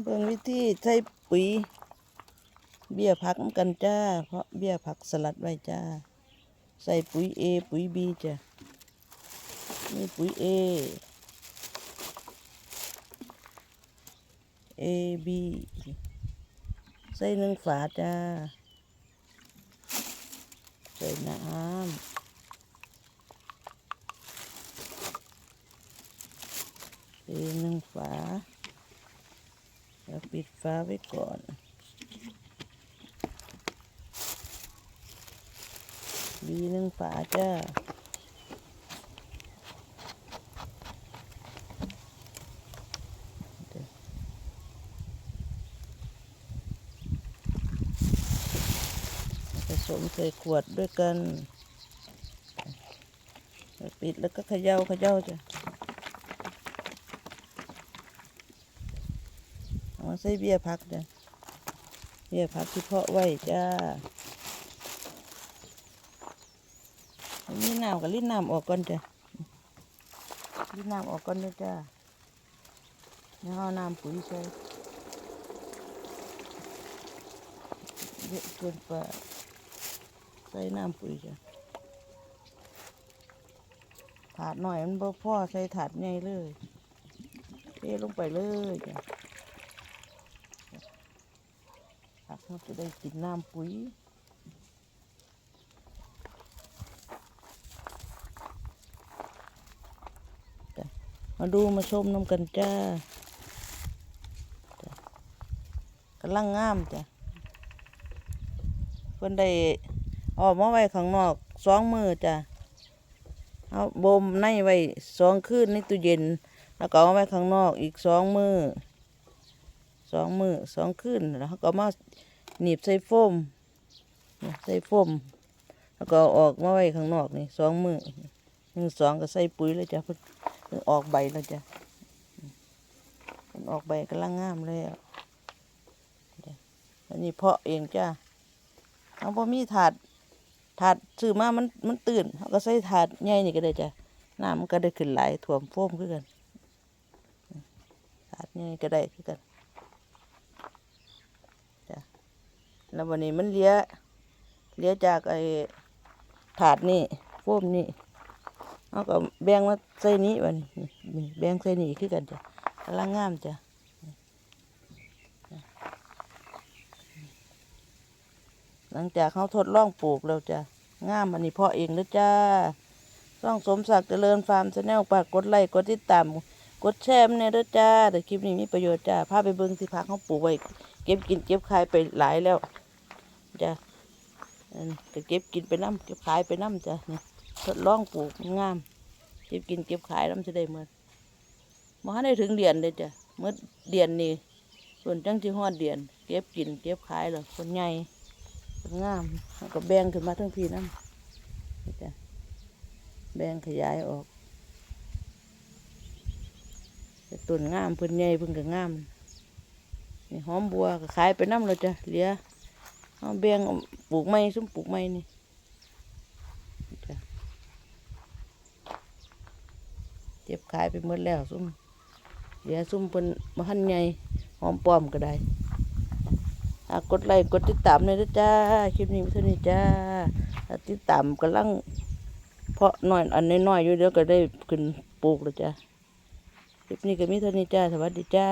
เบิ่งวิธีใส่ปุ๋ย เบี้ยผักกันจ้า เพราะเบี้ยผักสลัดไว้จ้า ใส่ปุ๋ย A ปุ๋ย B จ้ะนี่ปุ๋ย A A B ใส่หนึ่งฝาจ้า ใส่น้ำเทหนึ่งฝา ปิดฝาไว้ก่อนบีหนึ่งฝาจ้าผสมใส่ขวดด้วยกัน ปิดแล้วก็เขย่าเขย่าจ้ะ เอาใส่เบี้ยพักจ้ะเบี้ยพักที่เพาะไว้จ้าอันนี้น้ำกับลิ้นน้ำออกก่อนจ้ะลิ้นน้ำออกก่อนเลยจ้าแล้วเอาน้ำปุ๋ยใส่เยอะเกินไปใส่น้ำปุ๋ยจ้ะถาดหน่อยมันบ่พอใส่ถาดใหญ่เลยเทลงไปเลยจ้ะ ผักเราจะได้กินน้ำปุ๋ยมาดูมาชมน้ำกันจ้าจ้ะกำลังงามจ้ะเพิ่นได้ออกมาไว้ข้างนอกสองมือจ้ะเอาบ่มในไว้สองคืนในตู้เย็น แล้วก็เอาไว้ข้างนอกอีกสองมือ สองมือสองคืนแล้วเขาก็มาหนีบใส่โฟมเนี่ยใส่โฟมแล้วก็ออกมาไว้ข้างนอกนี่สองมือหนึ่งสองก็ใส่ปุ๋ยเลยจ้ะเพิ่นเพิ่งออกใบแล้วจ้ะมันออกใบกำลังงามแล้วจ้ะอันนี้เพาะเองจ้ะเอาพอมีถาดถาดซื้อมามันมันตื่นเขาก็ใส่ถาดใหญ่นี่ก็ได้จ้ะน้ำมันก็ได้ขึ้นไหลายถ่วมโฟมขึ้นกันถาดใหญ่ก็ได้ขึ้นกัน แล้ววันนี้มันเลี้ยเลี้ยจากไอ้ถาดนี่โฟมนี่เอาก็แบ่งมาใส่นี้วันนี้แบ่งใส่นี่คือกันจ้ะกำลังงามจ้ะหลังจากเขาทดลองปลูกแล้วจ้ะงามอันนี้เพาะเองแล้วจ้าต้องสมศักดิ์เจริญฟาร์มชาแนลฝากกดไลค์กดติดตามกดแชร์เนี่ยด้อจ้าแต่คลิปนี้มีประโยชน์จ้าพาไปเบิ่งที่พักเขาปลูกไว้ เก็บกินเก็บขายไปหลายแล้ว จ้ะก็เก็บกินไปน้ำเก็บขายไปน้ำจ้ะนี่ทดลองปลูกงาม เก็บกินเก็บขายน้ำจะได้เมื่อมาได้ถึงเดือนเลยจ้ะเมื่อเดือนนี้ส่วนจังที่ฮอดเดือน เก็บกินเก็บขายแล้วคนใหญ่คนงามแล้วก็แบ่งขึ้นมาทั้งพี่น้ำจ้ะแบ่งขยายออกแต่ต้นงามเพิ่นใหญ่เพิ่นก็งามนี่หอมบัวก็ขายไปน้ำเลยจ้ะเหลือ เอาแบงปลูกไม้ซุ่มปลูกไม้นี่เจ็บขายไปหมดแล้วซุ่มเหลือซุ่มเป็นมหันใหญ่หอมปอมก็ได้อะกดไลค์กดติดตามเลยนะจ้าคลิปนี้มีเท่านี้จ้าติดตามกำลังเพาะหน่อยอันน้อยๆอยู่เดี๋ยวก็ได้ขึ้นปลูกแล้วจ้ะคลิปนี้ก็มีเท่านี้จ้าสวัสดีจ้า